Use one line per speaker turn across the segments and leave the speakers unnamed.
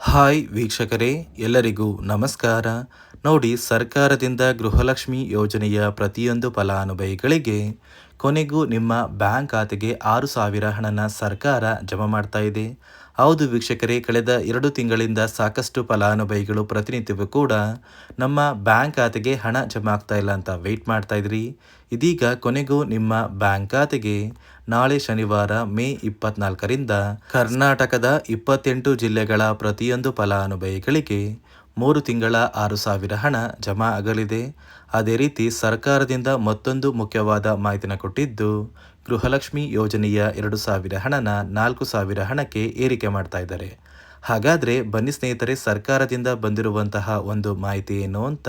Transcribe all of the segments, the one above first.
Hi ವೀಕ್ಷಕರೇ, ಎಲ್ಲರಿಗೂ ನಮಸ್ಕಾರ. ನೋಡಿ, ಸರ್ಕಾರದಿಂದ ಗೃಹಲಕ್ಷ್ಮಿ ಯೋಜನೆಯ ಪ್ರತಿಯೊಂದು ಫಲಾನುಭವಿಗಳಿಗೆ ಕೊನೆಗೂ ನಿಮ್ಮ ಬ್ಯಾಂಕ್ ಖಾತೆಗೆ ಆರು ಸಾವಿರ ಹಣನ ಸರ್ಕಾರ ಜಮಾ ಮಾಡ್ತಾ ಇದೆ. ಹೌದು ವೀಕ್ಷಕರೇ, ಕಳೆದ ಎರಡು ತಿಂಗಳಿಂದ ಸಾಕಷ್ಟು ಫಲಾನುಭವಿಗಳು ಪ್ರತಿನಿತ್ಯವೂ ಕೂಡ ನಮ್ಮ ಬ್ಯಾಂಕ್ ಖಾತೆಗೆ ಹಣ ಜಮಾ ಆಗ್ತಾ ಇಲ್ಲ ಅಂತ ವೆಯ್ಟ್ ಮಾಡ್ತಾ ಇದ್ರಿ. ಇದೀಗ ಕೊನೆಗೂ ನಿಮ್ಮ ಬ್ಯಾಂಕ್ ಖಾತೆಗೆ ನಾಳೆ ಶನಿವಾರ ಮೇ ಇಪ್ಪತ್ನಾಲ್ಕರಿಂದ ಕರ್ನಾಟಕದ ಇಪ್ಪತ್ತೆಂಟು ಜಿಲ್ಲೆಗಳ ಪ್ರತಿಯೊಂದು ಫಲಾನುಭವಿಗಳಿಗೆ ಮೂರು ತಿಂಗಳ ಆರು ಸಾವಿರ ಹಣ ಜಮಾ ಆಗಲಿದೆ. ಅದೇ ರೀತಿ ಸರ್ಕಾರದಿಂದ ಮತ್ತೊಂದು ಮುಖ್ಯವಾದ ಮಾಹಿತಿನ ಕೊಟ್ಟಿದ್ದು, ಗೃಹಲಕ್ಷ್ಮಿ ಯೋಜನೆಯ ಎರಡು ಸಾವಿರ ಹಣನ ನಾಲ್ಕು ಸಾವಿರ ಹಣಕ್ಕೆ ಏರಿಕೆ ಮಾಡ್ತಾ ಇದ್ದಾರೆ. ಹಾಗಾದರೆ ಬನ್ನಿ ಸ್ನೇಹಿತರೆ, ಸರ್ಕಾರದಿಂದ ಬಂದಿರುವಂತಹ ಒಂದು ಮಾಹಿತಿ ಏನು ಅಂತ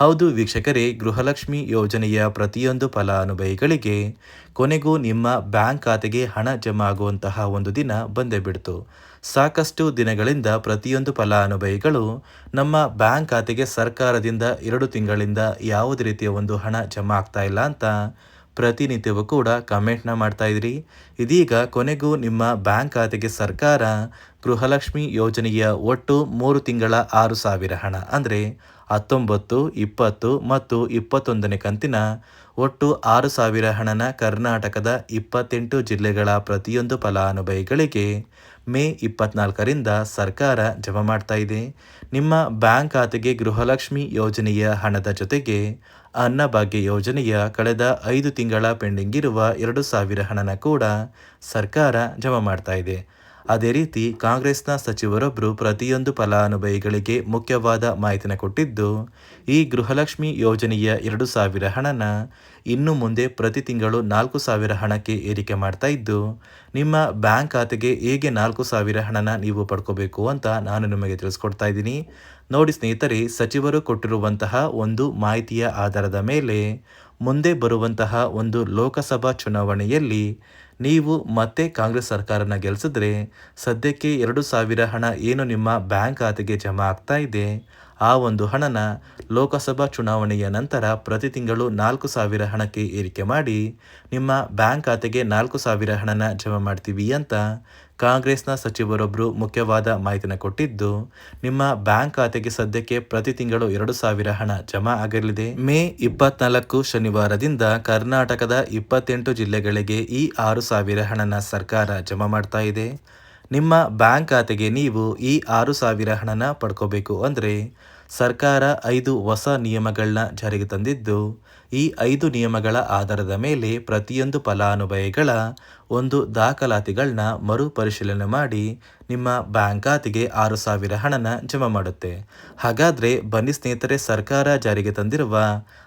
ಹೌದು ವೀಕ್ಷಕರೇ, ಗೃಹಲಕ್ಷ್ಮಿ ಯೋಜನೆಯ ಪ್ರತಿಯೊಂದು ಫಲಾನುಭವಿಗಳಿಗೆ ಕೊನೆಗೂ ನಿಮ್ಮ ಬ್ಯಾಂಕ್ ಖಾತೆಗೆ ಹಣ ಜಮಾ ಆಗುವಂತಹ ಒಂದು ದಿನ ಬಂದೇ ಬಿಡ್ತು. ಸಾಕಷ್ಟು ದಿನಗಳಿಂದ ಪ್ರತಿಯೊಂದು ಫಲಾನುಭವಿಗಳು ನಮ್ಮ ಬ್ಯಾಂಕ್ ಖಾತೆಗೆ ಸರ್ಕಾರದಿಂದ ಎರಡು ತಿಂಗಳಿಂದ ಯಾವುದೇ ರೀತಿಯ ಒಂದು ಹಣ ಜಮಾ ಆಗ್ತಾ ಇಲ್ಲ ಅಂತ ಪ್ರತಿನಿತ್ಯವೂ ಕೂಡ ಕಮೆಂಟ್ನ ಮಾಡ್ತಾ ಇದ್ರಿ. ಇದೀಗ ಕೊನೆಗೂ ನಿಮ್ಮ ಬ್ಯಾಂಕ್ ಖಾತೆಗೆ ಸರ್ಕಾರ ಗೃಹಲಕ್ಷ್ಮಿ ಯೋಜನೆಯ ಒಟ್ಟು ಮೂರು ತಿಂಗಳ ಆರು ಸಾವಿರ ಹಣ. ಅಂದರೆ ಹತ್ತೊಂಬತ್ತು, ಇಪ್ಪತ್ತು ಮತ್ತು ಇಪ್ಪತ್ತೊಂದನೇ ಕಂತಿನ ಒಟ್ಟು ಆರು ಸಾವಿರ ಹಣನ ಕರ್ನಾಟಕದ ಇಪ್ಪತ್ತೆಂಟು ಜಿಲ್ಲೆಗಳ ಪ್ರತಿಯೊಂದು ಫಲಾನುಭವಿಗಳಿಗೆ ಮೇ ಇಪ್ಪತ್ನಾಲ್ಕರಿಂದ ಸರ್ಕಾರ ಜಮಾ ಮಾಡ್ತಾ ಇದೆ. ನಿಮ್ಮ ಬ್ಯಾಂಕ್ ಖಾತೆಗೆ ಗೃಹಲಕ್ಷ್ಮಿ ಯೋಜನೆಯ ಹಣದ ಜೊತೆಗೆ ಅನ್ನಭಾಗ್ಯ ಯೋಜನೆಯ ಕಳೆದ ಐದು ತಿಂಗಳ ಪೆಂಡಿಂಗ್ ಇರುವ ಎರಡು ಸಾವಿರ ಹಣನ ಕೂಡ ಸರ್ಕಾರ ಜಮಾ ಮಾಡ್ತಾ ಇದೆ. ಅದೇ ರೀತಿ ಕಾಂಗ್ರೆಸ್ನ ಸಚಿವರೊಬ್ಬರು ಪ್ರತಿಯೊಂದು ಫಲಾನುಭವಿಗಳಿಗೆ ಮುಖ್ಯವಾದ ಮಾಹಿತಿನ ಕೊಟ್ಟಿದ್ದು, ಈ ಗೃಹಲಕ್ಷ್ಮಿ ಯೋಜನೆಯ ಎರಡು ಸಾವಿರ ಹಣನ ಇನ್ನು ಮುಂದೆ ಪ್ರತಿ ತಿಂಗಳು ನಾಲ್ಕು ಸಾವಿರ ಹಣಕ್ಕೆ ಏರಿಕೆ ಮಾಡ್ತಾ ಇದ್ದು, ನಿಮ್ಮ ಬ್ಯಾಂಕ್ ಖಾತೆಗೆ ಹೇಗೆ ನಾಲ್ಕು ಸಾವಿರ ಹಣನ ನೀವು ಪಡ್ಕೋಬೇಕು ಅಂತ ನಾನು ನಿಮಗೆ ತಿಳಿಸ್ಕೊಡ್ತಾ ಇದ್ದೀನಿ. ನೋಡಿ ಸ್ನೇಹಿತರೆ, ಸಚಿವರು ಕೊಟ್ಟಿರುವಂತಹ ಒಂದು ಮಾಹಿತಿಯ ಆಧಾರದ ಮೇಲೆ ಮುಂದೆ ಬರುವಂತಹ ಒಂದು ಲೋಕಸಭಾ ಚುನಾವಣೆಯಲ್ಲಿ ನೀವು ಮತ್ತೆ ಕಾಂಗ್ರೆಸ್ ಸರ್ಕಾರನ ಗೆಲ್ಲಿಸಿದ್ರೆ ಸದ್ಯಕ್ಕೆ ಎರಡು ಸಾವಿರ ಹಣ ಏನು ನಿಮ್ಮ ಬ್ಯಾಂಕ್ ಖಾತೆಗೆ ಜಮಾ ಆಗ್ತಾ ಇದೆ? ಆ ಒಂದು ಹಣನ ಲೋಕಸಭಾ ಚುನಾವಣೆಯ ನಂತರ ಪ್ರತಿ ತಿಂಗಳು ನಾಲ್ಕು ಸಾವಿರ ಹಣಕ್ಕೆ ಏರಿಕೆ ಮಾಡಿ, ನಿಮ್ಮ ಬ್ಯಾಂಕ್ ಖಾತೆಗೆ ನಾಲ್ಕು ಸಾವಿರ ಹಣನ ಜಮಾ ಮಾಡ್ತೀವಿ ಅಂತ ಕಾಂಗ್ರೆಸ್ನ ಸಚಿವರೊಬ್ಬರು ಮುಖ್ಯವಾದ ಮಾಹಿತಿನ ಕೊಟ್ಟಿದ್ದು, ನಿಮ್ಮ ಬ್ಯಾಂಕ್ ಖಾತೆಗೆ ಸದ್ಯಕ್ಕೆ ಪ್ರತಿ ತಿಂಗಳು ಎರಡು ಸಾವಿರ ಹಣ ಜಮಾ ಆಗಲಿದೆ. ಮೇ ಇಪ್ಪತ್ನಾಲ್ಕು ಶನಿವಾರದಿಂದ ಕರ್ನಾಟಕದ ಇಪ್ಪತ್ತೆಂಟು ಜಿಲ್ಲೆಗಳಿಗೆ ಈ ಆರು ಸಾವಿರ ಹಣನ ಸರ್ಕಾರ ಜಮಾ ಮಾಡ್ತಾ ಇದೆ. ನಿಮ್ಮ ಬ್ಯಾಂಕ್ ಖಾತೆಗೆ ನೀವು ಈ ಆರು ಸಾವಿರ ಹಣನ ಪಡ್ಕೋಬೇಕು ಅಂದರೆ ಸರ್ಕಾರ ಐದು ಹೊಸ ನಿಯಮಗಳನ್ನ ಜಾರಿಗೆ ತಂದಿದ್ದು, ಈ ಐದು ನಿಯಮಗಳ ಆಧಾರದ ಮೇಲೆ ಪ್ರತಿಯೊಂದು ಫಲಾನುಭವಿಗಳ ಒಂದು ದಾಖಲಾತಿಗಳನ್ನ ಮರುಪರಿಶೀಲನೆ ಮಾಡಿ ನಿಮ್ಮ ಬ್ಯಾಂಕ್ ಖಾತೆಗೆ ಆರು ಸಾವಿರ ಹಣನ ಜಮಾ ಮಾಡುತ್ತೆ. ಹಾಗಾದರೆ ಬನ್ನಿ ಸ್ನೇಹಿತರೆ, ಸರ್ಕಾರ ಜಾರಿಗೆ ತಂದಿರುವ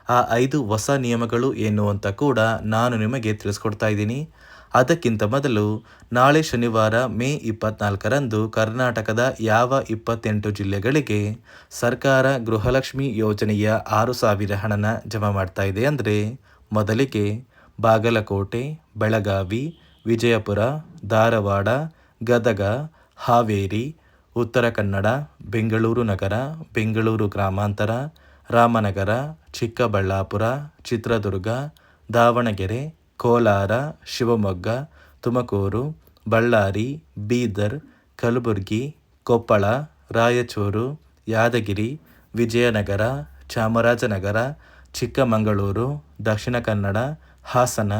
ಆ ಐದು ಹೊಸ ನಿಯಮಗಳು ಏನು ಅಂತ ಕೂಡ ನಾನು ನಿಮಗೆ ತಿಳಿಸ್ಕೊಡ್ತಾ ಇದ್ದೀನಿ. ಅದಕ್ಕಿಂತ ಮೊದಲು ನಾಳೆ ಶನಿವಾರ ಮೇ ಇಪ್ಪತ್ನಾಲ್ಕರಂದು ಕರ್ನಾಟಕದ ಯಾವ ಇಪ್ಪತ್ತೆಂಟು ಜಿಲ್ಲೆಗಳಿಗೆ ಸರ್ಕಾರ ಗೃಹಲಕ್ಷ್ಮಿ ಯೋಜನೆಯ ಆರು ಸಾವಿರ ಹಣನ ಜಮಾ ಮಾಡ್ತಾ ಇದೆ ಅಂದರೆ ಮೊದಲಿಗೆ ಬಾಗಲಕೋಟೆ, ಬೆಳಗಾವಿ, ವಿಜಯಪುರ, ಧಾರವಾಡ, ಗದಗ, ಹಾವೇರಿ, ಉತ್ತರ ಕನ್ನಡ, ಬೆಂಗಳೂರು ನಗರ, ಬೆಂಗಳೂರು ಗ್ರಾಮಾಂತರ, ರಾಮನಗರ, ಚಿಕ್ಕಬಳ್ಳಾಪುರ, ಚಿತ್ರದುರ್ಗ, ದಾವಣಗೆರೆ ಕೋಲಾರ, ಶಿವಮೊಗ್ಗ, ತುಮಕೂರು, ಬಳ್ಳಾರಿ, ಬೀದರ್, ಕಲಬುರಗಿ, ಕೊಪ್ಪಳ, ರಾಯಚೂರು, ಯಾದಗಿರಿ, ವಿಜಯನಗರ, ಚಾಮರಾಜನಗರ, ಚಿಕ್ಕಮಗಳೂರು, ದಕ್ಷಿಣ ಕನ್ನಡ, ಹಾಸನ,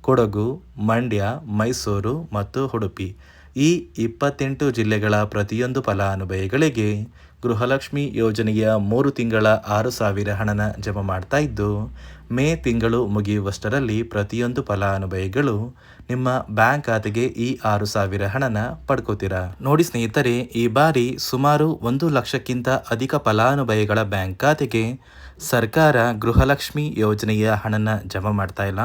ಕೊಡಗು, ಮಂಡ್ಯ, ಮೈಸೂರು ಮತ್ತು ಉಡುಪಿ. ಈ ಇಪ್ಪತ್ತೆಂಟು ಜಿಲ್ಲೆಗಳ ಪ್ರತಿಯೊಂದು ಫಲಾನುಭವಿಗಳಿಗೆ ಗೃಹಲಕ್ಷ್ಮಿ ಯೋಜನೆಯ ಮೂರು ತಿಂಗಳ ಆರು ಸಾವಿರ ಹಣನ ಜಮಾ ಮಾಡ್ತಾ ಇದ್ದು, ಮೇ ತಿಂಗಳು ಮುಗಿಯುವಷ್ಟರಲ್ಲಿ ಪ್ರತಿಯೊಂದು ಫಲಾನುಭವಿಗಳು ನಿಮ್ಮ ಬ್ಯಾಂಕ್ ಖಾತೆಗೆ ಈ ಆರು ಸಾವಿರ ಹಣನ ಪಡ್ಕೋತೀರಾ? ನೋಡಿ ಸ್ನೇಹಿತರೆ, ಈ ಬಾರಿ ಸುಮಾರು ಒಂದು ಲಕ್ಷಕ್ಕಿಂತ ಅಧಿಕ ಫಲಾನುಭವಿಗಳ ಬ್ಯಾಂಕ್ ಖಾತೆಗೆ ಸರ್ಕಾರ ಗೃಹಲಕ್ಷ್ಮಿ ಯೋಜನೆಯ ಹಣನ ಜಮಾ ಮಾಡ್ತಾ ಇಲ್ಲ.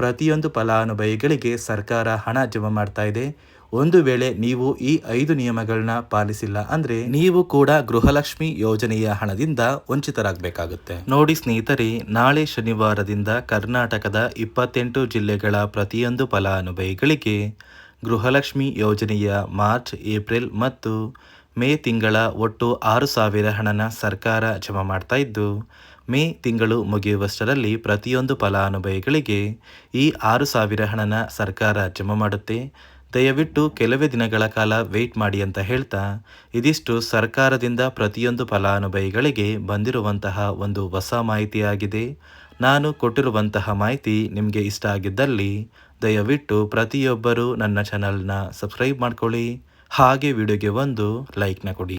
ಪ್ರತಿಯೊಂದು ಫಲಾನುಭವಿಗಳಿಗೆ ಸರ್ಕಾರ ಹಣ ಜಮಾ ಮಾಡ್ತಾ ಇದೆ. ಒಂದು ವೇಳೆ ನೀವು ಈ ಐದು ನಿಯಮಗಳನ್ನ ಪಾಲಿಸಿಲ್ಲ ಅಂದ್ರೆ ನೀವು ಕೂಡ ಗೃಹಲಕ್ಷ್ಮಿ ಯೋಜನೆಯ ಹಣದಿಂದ ವಂಚಿತರಾಗಬೇಕಾಗುತ್ತೆ. ನೋಡಿ ಸ್ನೇಹಿತರೆ, ನಾಳೆ ಶನಿವಾರದಿಂದ ಕರ್ನಾಟಕದ ಇಪ್ಪತ್ತೆಂಟು ಜಿಲ್ಲೆಗಳ ಪ್ರತಿಯೊಂದು ಫಲಾನುಭವಿಗಳಿಗೆ ಗೃಹಲಕ್ಷ್ಮಿ ಯೋಜನೆಯ ಮಾರ್ಚ್, ಏಪ್ರಿಲ್ ಮತ್ತು ಮೇ ತಿಂಗಳ ಒಟ್ಟು ಆರು ಸಾವಿರ ಹಣನ ಸರ್ಕಾರ ಜಮಾ ಮಾಡ್ತಾ ಇದ್ದು ಮೇ ತಿಂಗಳು ಮುಗಿಯುವಷ್ಟರಲ್ಲಿ ಪ್ರತಿಯೊಂದು ಫಲಾನುಭವಿಗಳಿಗೆ ಈ ಆರು ಸಾವಿರ ಹಣನ ಸರ್ಕಾರ ಜಮಾ ಮಾಡುತ್ತೆ. ದಯವಿಟ್ಟು ಕೆಲವೇ ದಿನಗಳ ಕಾಲ ವೆಯ್ಟ್ ಮಾಡಿ ಅಂತ ಹೇಳ್ತಾ, ಇದಿಷ್ಟು ಸರ್ಕಾರದಿಂದ ಪ್ರತಿಯೊಂದು ಫಲಾನುಭವಿಗಳಿಗೆ ಬಂದಿರುವಂತಹ ಒಂದು ಹೊಸ ಮಾಹಿತಿಯಾಗಿದೆ. ನಾನು ಕೊಟ್ಟಿರುವಂತಹ ಮಾಹಿತಿ ನಿಮಗೆ ಇಷ್ಟ ಆಗಿದ್ದಲ್ಲಿ ದಯವಿಟ್ಟು ಪ್ರತಿಯೊಬ್ಬರು ನನ್ನ ಚಾನಲ್ನ ಸಬ್ಸ್ಕ್ರೈಬ್ ಮಾಡ್ಕೊಳ್ಳಿ. ಹಾಗೆ ವಿಡಿಯೋಗೆ ಒಂದು ಲೈಕ್ನ ಕೊಡಿ.